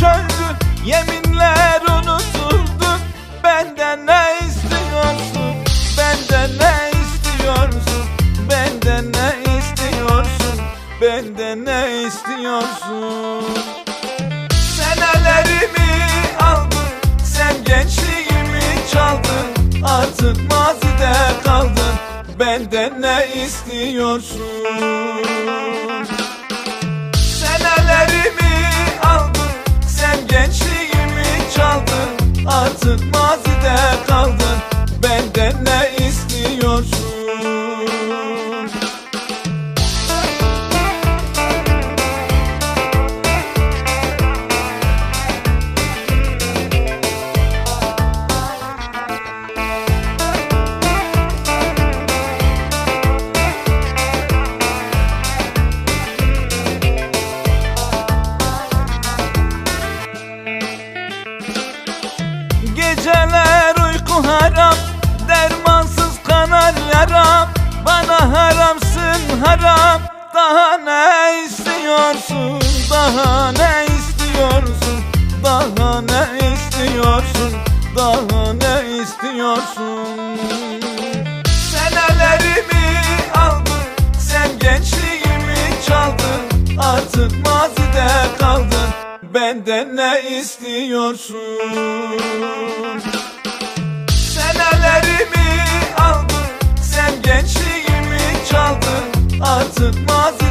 çöldü Yeminler unutuldu. Benden ne istiyorsun? Benden ne istiyorsun? Benden ne istiyorsun? Benden ne istiyorsun? Senelerimi aldın Sen gençliğimi çaldın Artık mazide kaldın Benden ne istiyorsun çaldın Daha ne istiyorsun? Daha ne istiyorsun? Daha ne istiyorsun? Daha ne istiyorsun? Senelerimi aldın Sen gençliğimi çaldın. Artık mazide kaldın. Benden ne istiyorsun? Senelerimi acıtmaz